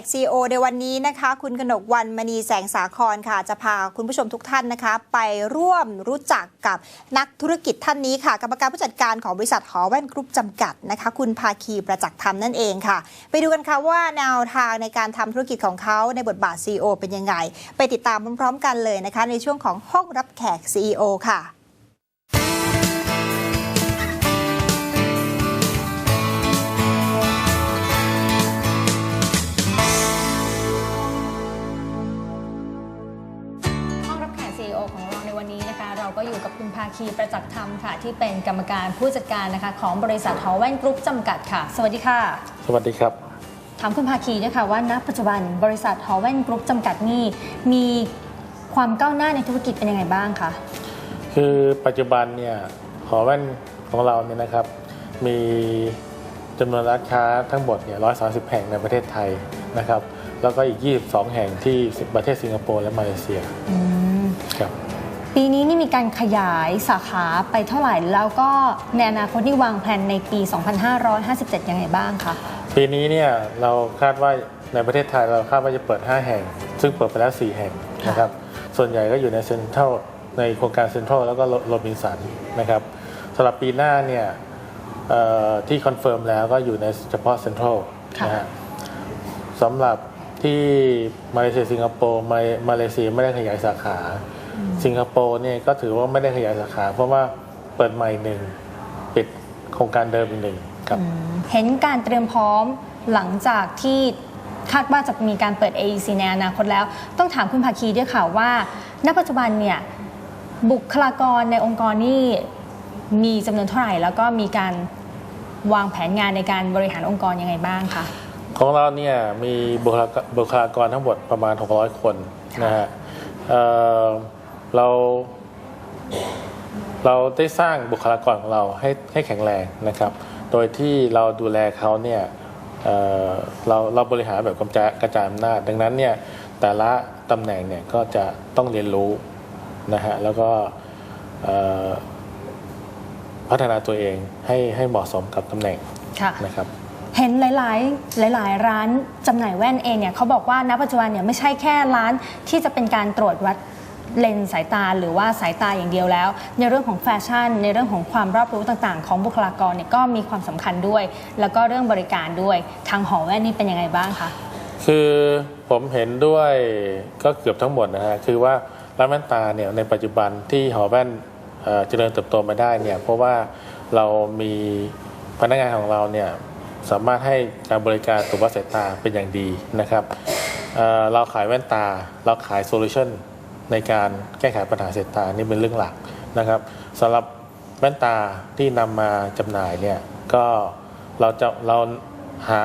ก CEO ในวันนี้นะคะ คุณกนกวันมณีแสงสาครค่ะ จะพาคุณผู้ชมทุกท่านนะคะ ไปร่วมรู้จักกับนักธุรกิจท่านนี้ค่ะกรรมการผู้จัดการของบริษัทหอแว่นกรุ๊ปจำกัดนะคะ คุณภาคีประจักษ์ธรรมนั่นเองค่ะ ไปดูกันค่ะว่าแนวทางในการทำธุรกิจของเขาในบทบาท CEO เป็นยังไง ไปติดตามพร้อมๆ กันเลยนะคะ ในช่วงของห้องรับแขก CEO ค่ะ นวันนี้นะคะเราก็อยู่กับคุณภาคีประจักษ์ธรรมค่ะ ที่เป็นกรรมการผู้จัดการนะคะ ของบริษัทหอแว่นกรุ๊ปจำกัดค่ะ สวัสดีค่ะ สวัสดีครับถามคุณภาคีด้วยค่ะว่าณปัจจุบันบริษัทหอแว่นกรุ๊ปจำกัดนี่มีความก้าวหน้าในธุรกิจเป็นยังไงบ้างคะคือปัจจุบันเนี่ยหอแว่นของเราเนี่ยนะครับ มีจำนวนร้านค้าทั้งหมดเนี่ย130 แห่งในประเทศไทยนะครับ แล้วก็อีก 22 แห่งที่ประเทศสิงคโปร์และมาเลเซียอืมครับ ปีนี้นี่มีการขยายสาขาไปเท่าไหร่ แล้วก็ในอนาคตนี่วางแผนในปี 2557 ยังไงบ้างคะปีนี้เนี่ยเราคาดว่าในประเทศไทยเราคาดว่าจะเปิด 5 แห่ง ซึ่งเปิดไปแล้ว 4 แห่งนะครับส่วนใหญ่ก็อยู่ในเซ็นทรัลในโครงการเซ็นทรัลแล้วก็โรบินสันนะครับสำหรับปีหน้าเนี่ยเอ่อที่คอนเฟิร์มแล้วก็อยู่ในเฉพาะเซ็นทรัลค่ะนะฮะสำหรับที่มาเลเซียสิงคโปร์มามาเลเซียไม่ได้ขยายสาขา สิงคโปร์เนี่ยก็ถือว่าไม่ได้ขยายสาขา เพราะว่าเปิดใหม่หนึ่งปิดโครงการเดิมอีกหนึ่งครับเห็นการเตรียมพร้อมหลังจากที่คาดว่าจะมีการเปิด AEC ในอนาคตแล้ว ต้องถามคุณภาคีด้วยค่ะว่า ณปัจจุบันเนี่ยบุคลากรในองค์กรนี่มีจำนวนเท่าไหร่ แล้วก็มีการวางแผนงานในการบริหารองค์กรยังไงบ้างคะของเราเนี่ยมีบุคลากรบุคลากรทั้งหมดประมาณ 600 คนนะฮะ เอ่อเราเราได้สร้างบุคลากรของเราให้ให้แข็งแรงนะครับ โดยที่เราดูแลเขาเนี่ยเอ่อเราเราบริหารแบบกระจายกระจายอำนาจดังนั้นเนี่ยแต่ละตำแหน่งเนี่ยก็จะต้องเรียนรู้นะฮะแล้วก็เอ่อพัฒนาตัวเองให้ให้เหมาะสมกับตำแหน่งค่ะนะครับเห็นหลาย ๆ หลาย ๆ ร้านจำหน่ายแว่นเองเนี่ยเขาบอกว่าณปัจจุบันเนี่ยไม่ใช่แค่ร้านที่จะเป็นการตรวจวัด เลนสายตาหรือว่าสายตาอย่างเดียวแล้ว ในเรื่องของแฟชั่น ในเรื่องของความรอบรู้ต่างๆ ของบุคลากรเนี่ยก็มีความสำคัญด้วย แล้วก็เรื่องบริการด้วยทางหอแว่นนี่เป็นยังไงบ้างคะคือผมเห็นด้วยก็เกือบทั้งหมดนะฮะคือว่าร้านแว่นตาเนี่ยในปัจจุบันที่หอแว่นเจริญเติบโตมาได้เนี่ยเพราะว่าเรามีพนักงานของเราเนี่ยสามารถให้การบริการตรวจวัดสายตาเป็นอย่างดีนะครับเเราขายแว่นตา เราขายโซลูชัน ในการแก้ไขปัญหาเสายตานี่เป็นเรื่องหลักนะครับสำหรับแว่นตาที่นำมาจำหน่ายเนี่ยก็เราจะเราหา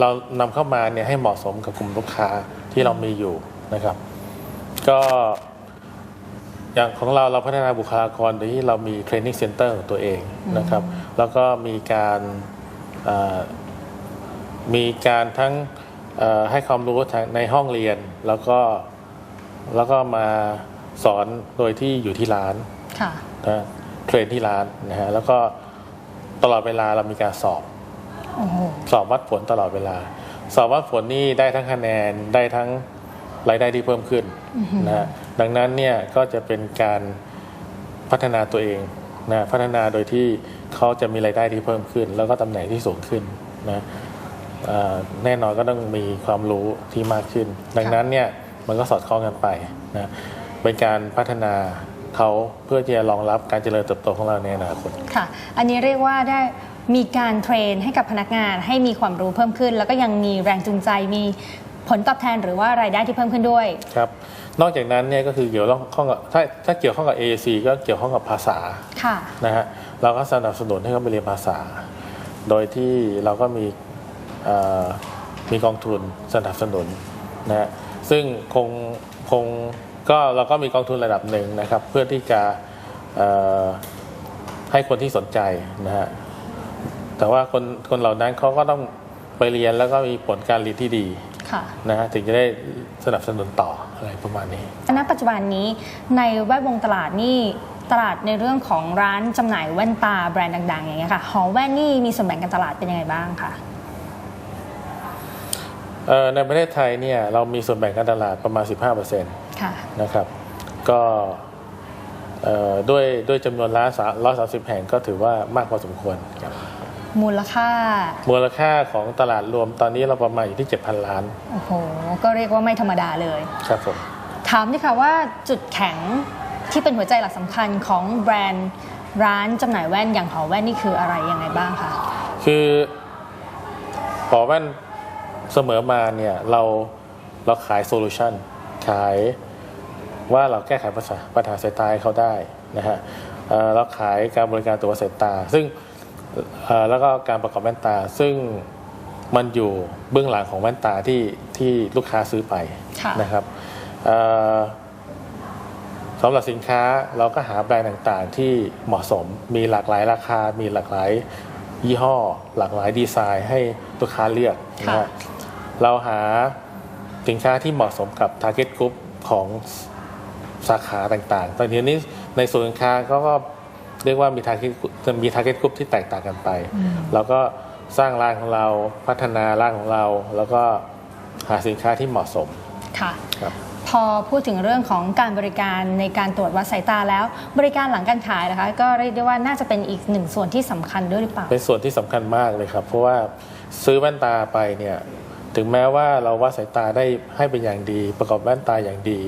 เรานำเข้ามาเนี่ยให้เหมาะสมกับกลุ่มลูกค้าที่เรามีอยู่นะครับ ก็อย่างของเราเราพัฒนาบุคลากรโดยที่เรามีเทรนนิ่งเซ็นเตอร์ของตัวเองนะครับ แล้วก็มีการมีการทั้งให้ความรู้ในห้องเรียนแล้วก็ แล้วก็มาสอนโดยที่อยู่ที่ร้านค่ะนะเทรนที่ร้านนะฮะแล้วก็ตลอดเวลาเรามีการสอบ โอ้โหสอบวัดผลตลอดเวลา สอบวัดผลนี่ได้ทั้งคะแนนได้ทั้งรายได้ที่เพิ่มขึ้นนะฮะดังนั้นเนี่ยก็จะเป็นการพัฒนาตัวเองนะพัฒนาโดยที่เขาจะมีรายได้ที่เพิ่มขึ้น แล้วก็ตำแหน่งที่สูงขึ้นนะเอ่อแน่นอนก็ต้องมีความรู้ที่มากขึ้น ดังนั้นเนี่ย มันก็สอดคล้องกันไปนะเป็นการพัฒนาเขาเพื่อที่จะรองรับการเจริญเติบโตของเราในอนาคตค่ะ อันนี้เรียกว่าได้มีการเทรนให้กับพนักงานให้มีความรู้เพิ่มขึ้น แล้วก็ยังมีแรงจูงใจมีผลตอบแทนหรือว่ารายได้ที่เพิ่มขึ้นด้วยครับนอกจากนั้นเนี่ยก็คือเกี่ยวข้องกับถ้าถ้าเกี่ยวข้องกับ AAC ก็เกี่ยวข้องกับภาษาค่ะนะฮะเราก็สนับสนุนให้เขาไปเรียนภาษา โดยที่เราก็มีเอ่อมีกองทุนสนับสนุนนะฮะ ซึ่งคงคงก็เราก็มีกองทุนระดับหนึ่งนะครับ เพื่อที่จะเอ่อให้คนที่สนใจนะฮะแต่ว่าคนคนเหล่านั้นเขาก็ต้องไปเรียนแล้วก็มีผลการเรียนที่ดีค่ะนะฮะถึงจะได้สนับสนุนต่ออะไรประมาณนี้ณปัจจุบันนี้ในแวดวงตลาดนี่ตลาดในเรื่องของร้านจำหน่ายแว่นตาแบรนด์ดังๆอย่างเงี้ยค่ะหอแว่นนี่มีส่วนแบ่งการตลาดเป็นยังไงบ้างคะเอ่อ ในประเทศไทยเนี่ยเรามีส่วนแบ่งการตลาดประมาณ 15%นค่ะะครับ ก็เอ่อด้วยด้วยจำนวนร้านร้อยสาสิบแห่งก็ถือว่ามากพอสมควรครับมูลค่า มูลค่าของตลาดรวมตอนนี้เราประมาณอยู่ที่ 7,000 ล้าน โอ้โห ก็เรียกว่าไม่ธรรมดาเลย ครับผม ถามนี่ค่ะว่าจุดแข็งที่เป็นหัวใจหลักสำคัญของแบรนด์ร้านจำหน่ายแว่นอย่างหอแว่นนี่คืออะไรยังไงบ้างคะ คือขอแว่น เสมอมาเนี่ยเราเราขายโซลูชันขายว่าเราแก้ไขปัญหาปัญหาสายตาให้เขาได้นะฮะเอ่อเราขายการบริการตัวสายตา ซึ่งเอ่อแล้วก็การประกอบแว่นตา ซึ่งมันอยู่เบื้องหลังของแว่นตาที่ที่ลูกค้าซื้อไปค่ะนะครับเอ่อสำหรับสินค้าเราก็หาแบรนด์ต่างๆ ที่เหมาะสมมีหลากหลายราคา มีหลากหลายยี่ห้อ หลากหลายดีไซน์ให้ลูกค้าเลือกนะฮะ เราหาสินค้าที่เหมาะสมกับ Target Group ของสาขาต่างๆ ตอนนี้ในส่วนสินค้าก็ก็เรียกว่ามี Target Group มี Target Group ที่แตกต่างกันไปเราก็สร้างร้านของเราพัฒนาร้านของเรา แล้วก็หาสินค้าที่เหมาะสมค่ะครับพอพูดถึงเรื่องของการบริการในการตรวจวัดสายตาแล้ว บริการหลังการขายนะคะ ก็เรียกได้ว่าน่าจะเป็นอีกหนึ่งส่วนที่สำคัญด้วยหรือเปล่า เป็นส่วนที่สำคัญมากเลยครับ เพราะว่าซื้อแว่นตาไปเนี่ย ถึงแม้ว่าเราวัดสายตาได้ให้เป็นอย่างดี ประกอบแว่นตาอย่างดี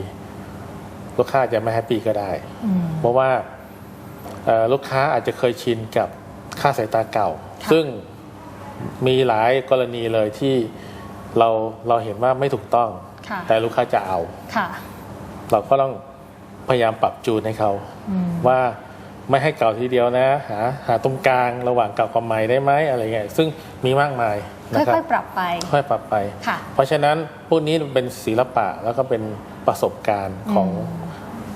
ลูกค้าอาจจะไม่แฮปปี้ก็ได้ เพราะว่าเอ่อลูกค้าอาจจะเคยชินกับค่าสายตาเก่าค่ะซึ่งมีหลายกรณีเลยที่เราเราเห็นว่าไม่ถูกต้องค่ะแต่ลูกค้าจะเอาค่ะเราก็ต้องพยายามปรับจูนให้เขาว่าไม่ให้เก่าทีเดียวนะ หาหาตรงกลางระหว่างเก่ากับใหม่ได้ไหมอะไรเงี้ยซึ่งมีมากมายนะ ครัค่อบยๆปรับไป ค่อยปรับไปค่ะเพราะฉะนั้นพวกนี้เป็นศิลปะแล้วก็เป็นประสบการณ์ของ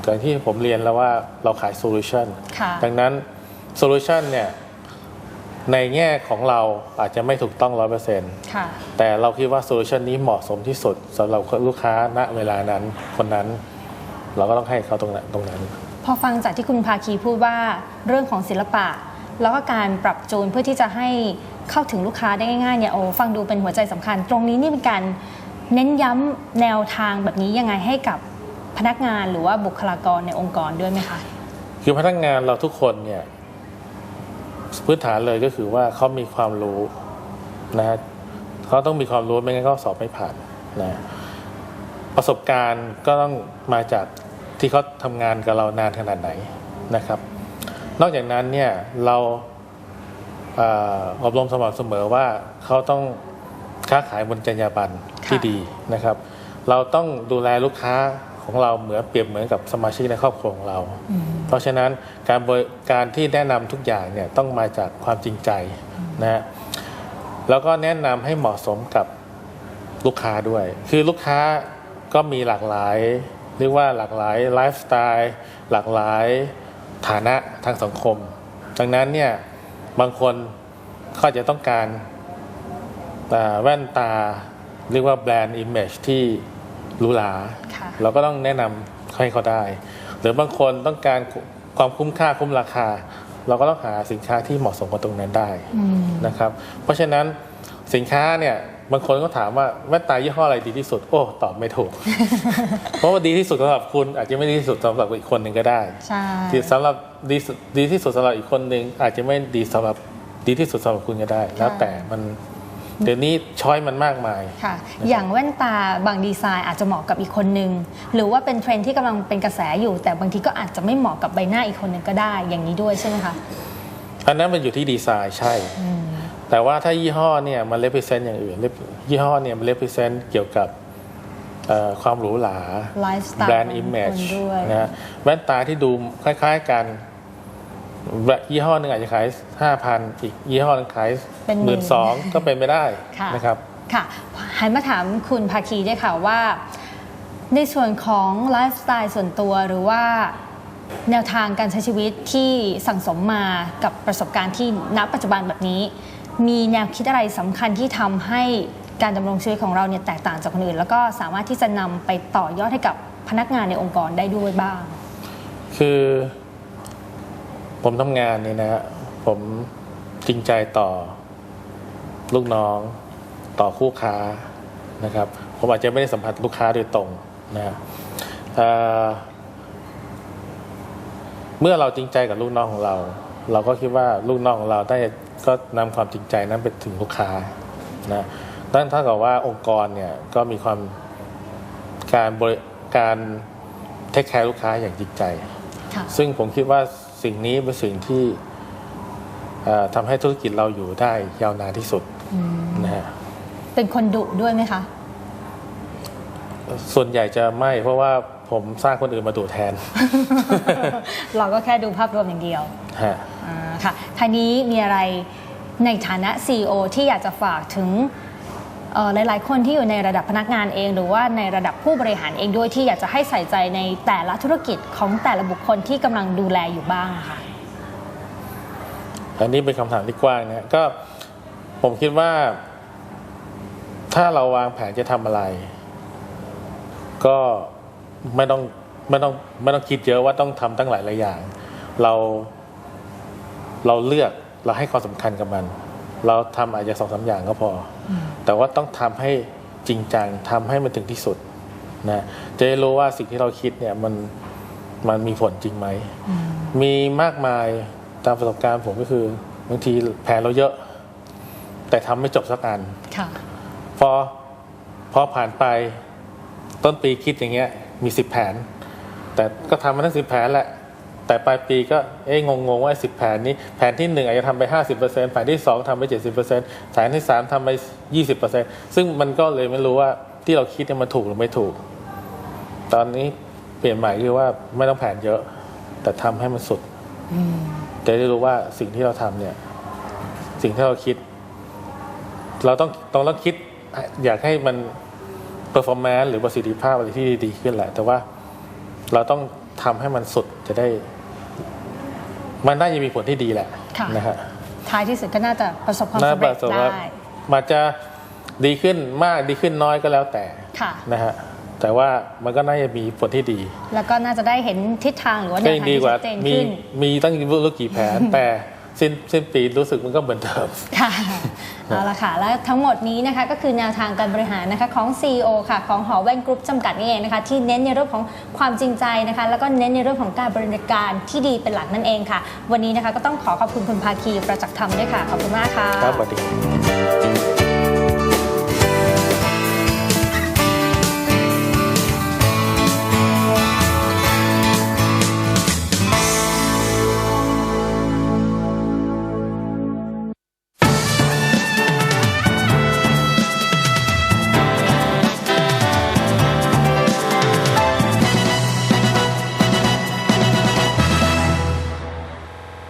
อย่างที่ผมเรียนแล้วว่าเราขายโซลูชันค่ะดังนั้นโซลูชันเนี่ยในแง่ของเราอาจจะไม่ถูกต้องร้อยเปอร์เซ็นต์ค่ะแต่เราคิดว่าโซลูชันนี้เหมาะสมที่สุดสำหรับลูกค้าณเวลานั้นคนนั้น เราก็ต้องให้เขาตรงนั้นตรงนั้น พอฟังจากที่คุณภาคีพูดว่าเรื่องของศิลปะ แล้วก็การปรับจูนเพื่อที่จะให้ เข้าถึงลูกค้าได้ง่ายๆเนี่ยโอ้ฟังดูเป็นหัวใจสำคัญ ตรงนี้นี่เป็นการเน้นย้ำแนวทางแบบนี้ยังไงให้กับพนักงานหรือว่าบุคลากรในองค์กรด้วยไหมคะคือพนักงานเราทุกคนเนี่ยพื้นฐานเลยก็คือว่าเขามีความรู้นะฮะเขาต้องมีความรู้ไม่งั้นก็สอบไม่ผ่านนะประสบการณ์ก็ต้องมาจากที่เขาทำงานกับเรานานขนาดไหนนะครับ นอกจากนั้นเนี่ยเรา อ่ออบรมสม่ำเสมอว่าเขาต้องค้าขายบนจรรยาบรรณที่ค่ะดีนะครับ เราต้องดูแลลูกค้าของเราเหมือนเปรียบเหมือนกับสมาชิกในครอบครัวของเรา เพราะฉะนั้นการบริการที่แนะนำทุกอย่างเนี่ยต้องมาจากความจริงใจนะฮะแล้วก็แนะนำให้เหมาะสมกับลูกค้าด้วย คือลูกค้าก็มีหลากหลายเรียกว่าหลากหลายไลฟ์สไตล์หลากหลายฐานะทางสังคม ดังนั้นเนี่ย บางคนเขาอาจจะต้องการอ่าแว่นตาเรียกว่าแบรนด์อิมเมจที่หรูหราค่ะเราก็ต้องแนะนำให้เขาได้ หรือบางคนต้องการความคุ้มค่าคุ้มราคา เราก็ต้องหาสินค้าที่เหมาะสมกับตรงนั้นได้นะครับ เพราะฉะนั้นสินค้าเนี่ย บางคนก็ถามว่าแว่นตายี่ห้ออะไรดีที่สุด โอ้ตอบไม่ถูก เพราะว่าดีที่สุดสำหรับคุณอาจจะไม่ดีที่สุดสำหรับอีกคนหนึ่งก็ได้ใช่ที่สำหรับดีสุดดีที่สุดสำหรับอีกคนหนึ่งอาจจะไม่ดีสำหรับดีที่สุดสำหรับคุณก็ได้ แล้วแต่มันเดี๋ยวนี้ช้อยมันมากมายค่ะ อย่างแว่นตาบางดีไซน์อาจจะเหมาะกับอีกคนนึง หรือว่าเป็นเทรนด์ที่กำลังเป็นกระแสอยู่ แต่บางทีก็อาจจะไม่เหมาะกับใบหน้าอีกคนนึงก็ได้อย่างนี้ด้วยใช่ไหมคะอันนั้นมันอยู่ที่ดีไซน์ใช่ แต่ว่าถ้ายี่ห้อเนี่ยมัน represent อย่างอื่น ยี่ห้อเนี่ยมัน represent เกี่ยวกับเอ่อความหรูหราไลฟ์สไตล์แบรนด์ของอิมเมจคนด้วยนะฮะแว่นตาที่ดูคล้ายๆกันแบรนด์ยี่ห้อหนึ่งอาจจะขาย5,000อีกยี่ห้อหนึงขายเป็นหหมื่มื่นนสองก็เป็นไม่ได้ค่ะนะครับค่ะหันมาถามคุณภาคีด้วยค่ะว่า ในส่วนของไลฟ์สไตล์ส่วนตัวหรือว่าแนวทางการใช้ชีวิตที่สั่งสมมากับประสบการณ์ที่ณปัจจุบันแบบนี้ มีแนวคิดอะไรสำคัญที่ทำให้การดำรงชีวิตของเราเนี่ยแตกต่างจากคนอื่น แล้วก็สามารถที่จะนำไปต่อยอดให้กับพนักงานในองค์กรได้ด้วยบ้าง คือ ผมทำงานเนี่ยนะฮะผมจริงใจต่อลูกน้อง ต่อคู่ค้านะครับ ผมอาจจะไม่ได้สัมผัสลูกค้าโดยตรงนะเเมื่อเราจริงใจกับลูกน้องของเรา เราก็คิดว่าลูกน้องของเราได้ ก็นำความจริงใจนั้นไปถึงลูกค้านะนั่นเท่ากับว่าองค์กรเนี่ยก็มีความการบริการเทคแคร์ลูกค้าอย่างจริงใจค่ะซึ่งผมคิดว่าสิ่งนี้เป็นสิ่งที่เอ่อทำให้ธุรกิจเราอยู่ได้ยาวนานที่สุดนะฮะเป็นคนดุด้วยไหมคะ ส่วนใหญ่จะไม่เพราะว่าผมสร้างคนอื่นมาดูแทน เราก็แค่ดูภาพรวมอย่างเดียวฮะอ่า ค่ะทานี้มีอะไรในฐานะ CEO ที่อยากจะฝากถึงหลาย ๆ คนที่อยู่ในระดับพนักงานเอง หรือว่าในระดับผู้บริหารเองด้วยที่อยากจะให้ใส่ใจในแต่ละธุรกิจของแต่ละบุคคลที่กำลังดูแลอยู่บ้างค่ะอันนี้เป็นคำถามที่กว้างนะก็ผมคิดว่า ถ้าเราวางแผนจะทำอะไร ก็ไม่ต้องไม่ต้องไม่ต้องคิดเยอะว่าต้องทำตั้งหลายหลายอย่าง เรา เราเลือกเราให้ความสำคัญกับมัน เราทำอาจจะสองสามอย่างก็พออแต่ว่าต้องทำให้จริงจังทำให้มันถึงที่สุดนะจะได้รู้ว่าสิ่งที่เราคิดเนี่ยมันมันมีผลจริงไหม มีมากมายตามประสบการณ์ผมก็คือบางทีแผนเราเยอะ แต่ทำไม่จบสักอันค่ะพอพอผ่านไปต้นปีคิดอย่างเงี้ย มีสิบแผน แต่ก็ทำมาทั้งสิบแผนแหละ แต่ปลายปีก็เอ๊ะงงๆว่าสิบแผนนี้แผนที่หนึ่งอาจจะทำไปห้าสิบเปอร์เซ็นต์แผนที่สองทำไปเจ็ดสิบเปอร์เซ็นต์แผนที่สามทำไปยี่สิบเปอร์เซ็นต์ซึ่งมันก็เลยไม่รู้ว่าที่เราคิดเนี่ยมันถูกหรือไม่ถูก ตอนนี้เปลี่ยนใหม่คือว่าไม่ต้องแผนเยอะ แต่ทำให้มันสุดจะได้รู้ว่าสิ่งที่เราทำเนี่ย สิ่งที่เราคิด เราต้องต้องต้องคิด อยากให้มัน performance หรือประสิทธิภาพอะไรที่ดีขึ้นแหละ แต่ว่าเราต้องทำให้มันสุดจะได้ มันน่าจะมีผลที่ดีแหละค่ะนะฮะท้ายที่สุดก็น่าจะประสบความน่าสำเร็จประสบว่าได้มันจะดีขึ้นมากดีขึ้นน้อยก็แล้วแต่ค่ะนะฮะแต่ว่ามันก็น่าจะมีผลที่ดี แล้วก็น่าจะได้เห็นทิศทางหรือว่าแนก็วยังทางดีที่กว่าชัดเจนมีขึ้นมีตั้งรู้รู้กี่แผนแต่ สิ้นสิ้นปีรู้สึกมันก็เหมือนเดิมค่ะเอาละค่ะ และทั้งหมดนี้นะคะก็คือแนวทางการบริหารนะคะของ CEO ค่ะของหอแว่นกรุ๊ปจำกัดนี่เองนะคะที่เน้นในเรื่องของความจริงใจนะคะ แล้วก็เน้นในเรื่องของการบริการที่ดีเป็นหลักนั่นเองค่ะ วันนี้นะคะก็ต้องขอขอบคุณคุณภาคีประจักษ์ธรรมด้วยค่ะ ขอบคุณมากค่ะครับสวัสดี